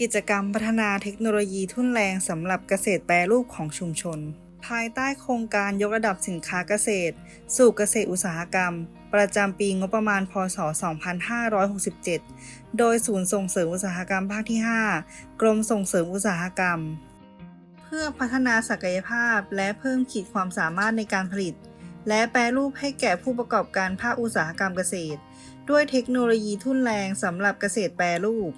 กิจกรรมพัฒนาเทคโนโลยีทุ่นแรงสำหรับเกษตรแปรรูปของชุมชน ภายใต้โครงการยกระดับสินค้าเกษตร สู่เกษตรอุตสาหกรรม ประจำปีงบประมาณ พศ 2567 โดยศูนย์ส่งเสริมอุตสาหกรรมภาคที่ 5 กรมส่งเสริมอุตสาหกรรม เพื่อพัฒนาศักยภาพและเพิ่มขีดความสามารถในการผลิต และแปรรูปให้แก่ผู้ประกอบการภาคอุตสาหกรรมเกษตร ด้วยเทคโนโลยีทุ่นแรงสำหรับเกษตรแปรรูป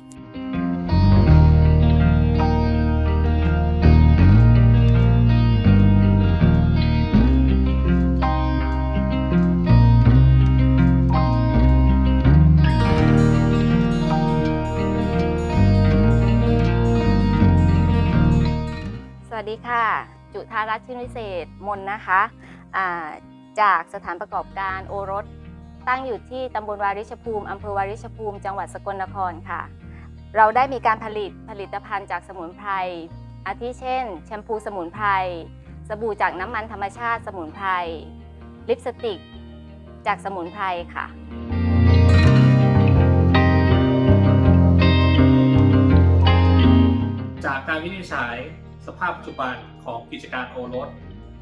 วัสดีค่ะ จุธารัตน์ชื่นวิเศษมนนะคะาจากสถานประกอบการโอรส ตั้งอยู่ที่ตำบลวาริชภูมิอำเภอวาริชภูมิ จังหวัดสกลนครค่ะ เราได้มีการผลิตผลิตภัณฑ์จากสมุนไพรอาทิเช่น แชมพูสมุนไพรสบู่จากน้ำมันธรรมชาติสมุนไพรลิปสติก จากสมุนไพรค่ะจากการวินิจฉัย สภาพปัจจุบันของกิจการโอรส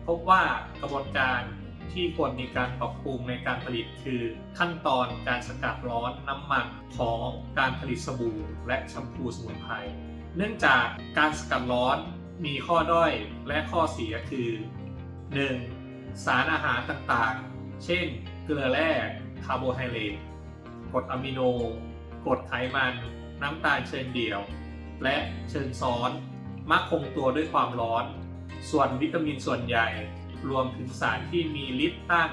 พบว่ากระบวนการที่ควรมีการปรับปรุงในการผลิตคือขั้นตอนการสกัดร้อนน้ำมันของการผลิตสบู่และแชมพูสมุนไพรเนื่องจากการสกัดร้อนมีข้อด้อยและข้อเสียคือ 1. สารอาหารต่างๆ เช่น เกลือแร่คาร์โบไฮเดรตกรดอะมิโนกรดไขมัน น้ำตาลเชิญเดี่ยว และเชิญซ้อน มักคงตัวด้วยความร้อน ส่วนวิตามินส่วนใหญ่ รวมถึงสารที่มีฤทธิ์ต้าน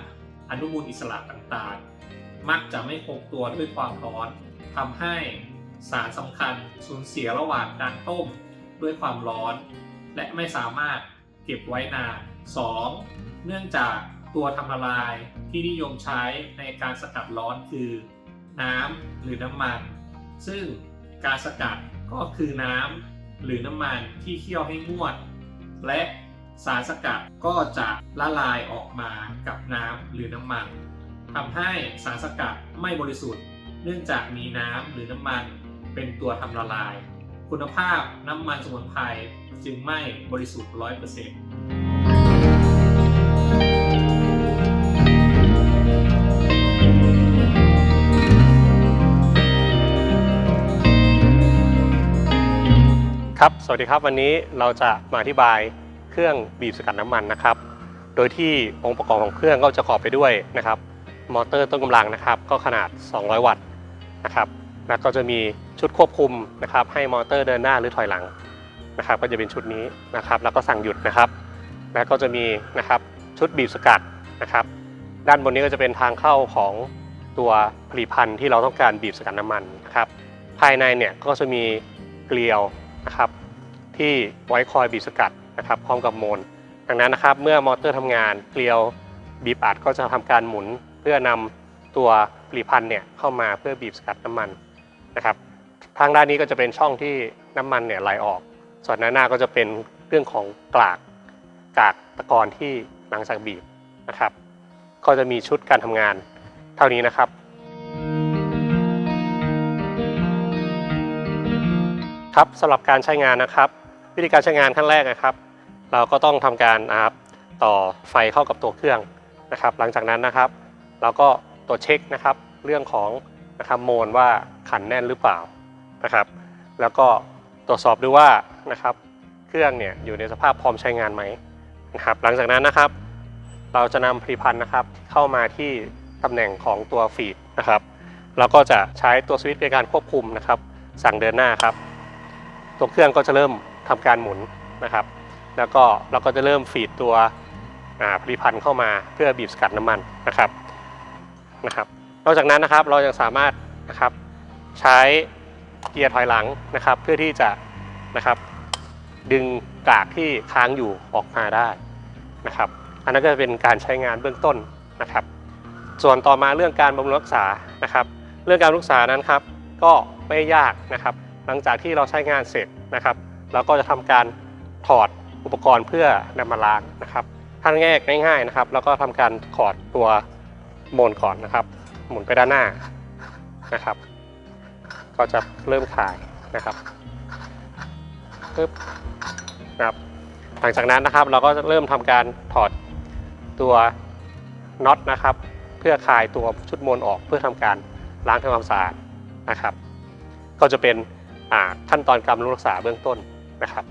อนุมูลอิสระต่างๆ มักจะไม่คงตัวด้วยความร้อนทำให้สารสำคัญสูญเสียระหว่างการต้มด้วยความร้อน และไม่สามารถเก็บไว้นาน 2. เนื่องจากตัวทำละลายที่นิยมใช้ในการสกัดร้อนคือ น้ำหรือน้ำมัน ซึ่งการสกัดก็คือน้ำ หรือน้ำมันที่เคี่ยวให้งวด และสารสกัดก็จะละลายออกมากับน้ำหรือน้ำมันทำให้สารสกัดไม่บริสุทธิ์ เนื่องจากมีน้ำหรือน้ำมันเป็นตัวทำละลาย คุณภาพน้ำมันสมุนไพรจึงไม่บริสุทธิ์ 100% ครับ สวัสดีครับวันนี้เราจะมาอธิบายเครื่องบีบสกัดน้ำมันนะครับ โดยที่องค์ประกอบของเครื่องก็จะประกอบไปด้วยนะครับ มอเตอร์ต้นกำลังนะครับ ก็ขนาด 200 วัตต์นะครับ แล้วก็จะมีชุดควบคุมนะครับ ให้มอเตอร์เดินหน้าหรือถอยหลังนะครับ ก็จะเป็นชุดนี้นะครับ แล้วก็สั่งหยุดนะครับ แล้วก็จะมีนะครับชุดบีบสกัดนะครับ ด้านบนนี้ก็จะเป็นทางเข้าของตัวผลิตภัณฑ์ที่เราต้องการบีบสกัดน้ำมันนะครับ ภายในเนี่ยก็จะมีเกลียว นะครับที่ไว้คอยบีบสกัดนะครับพร้อมกับโมลดังนั้นนะครับเมื่อมอเตอร์ทำงานเกลียวบีบอัดก็จะทำการหมุน เพื่อนำตัวผลิตภัณฑ์เนี่ยเข้ามาเพื่อบีบสกัดน้ำมันนะครับทางด้านนี้ก็จะเป็นช่องที่น้ำมันเนี่ยไหลออก ส่วนด้านหน้าก็จะเป็นเรื่องของกากกากตะกอนที่หลังจากบีบนะครับ ก็จะมีชุดการทำงาน เท่านี้นะครับ ครับสำหรับการใช้งานนะครับ วิธีการใช้งานขั้นแรกนะครับ เราก็ต้องทำการนะครับต่อไฟเข้ากับตัวเครื่องนะครับ หลังจากนั้นนะครับ เราก็ตรวจเช็คนะครับ เรื่องของนะครับโมลว่าขันแน่นหรือเปล่านะครับ แล้วก็ตรวจสอบดูว่านะครับ เครื่องเนี่ยอยู่ในสภาพพร้อมใช้งานไหมนะครับ หลังจากนั้นนะครับ เราจะนำผลิตภัณฑ์นะครับ เข้ามาที่ตำแหน่งของตัวฟีดนะครับแล้วก็จะใช้ตัวสวิตช์ในการควบคุมนะครับ สั่งเดินหน้าครับ ตัวเครื่องก็จะเริ่มทำการหมุนนะครับ แล้วก็เราก็จะเริ่มฟีดตัวผลิตภัณฑ์เข้ามาเพื่อบีบสกัดน้ำมันนะครับนะครับ นอกจากนั้นนะครับเรายังสามารถนะครับใช้เกียร์ถอยหลังนะครับ เพื่อที่จะนะครับดึงกากที่ค้างอยู่ออกมาได้นะครับ อันนั้นก็จะเป็นการใช้งานเบื้องต้นนะครับ ส่วนต่อมาเรื่องการบำรุงรักษานะครับ เรื่องการรักษานั้นครับก็ไม่ยากนะครับ หลังจากที่เราใช้งานเสร็จนะครับ เราก็จะทำการถอดอุปกรณ์เพื่อนำมาล้างนะครับขั้นแรกง่ายๆนะครับ แล้วก็ทำการขอดตัวโมนก่อนนะครับ หมุนไปด้านหน้านะครับ ก็จะเริ่มถ่ายนะครับปึ๊บนะครับหลังจากนั้นนะครับเราก็จะเริ่มทำการถอดตัวน็อตนะครับ เพื่อคลายตัวชุดมวลออกเพื่อทำการล้างทำความสะอาดนะครับ ก็จะเป็น ขั้นตอนการรักษาเบื้องต้นนะครับ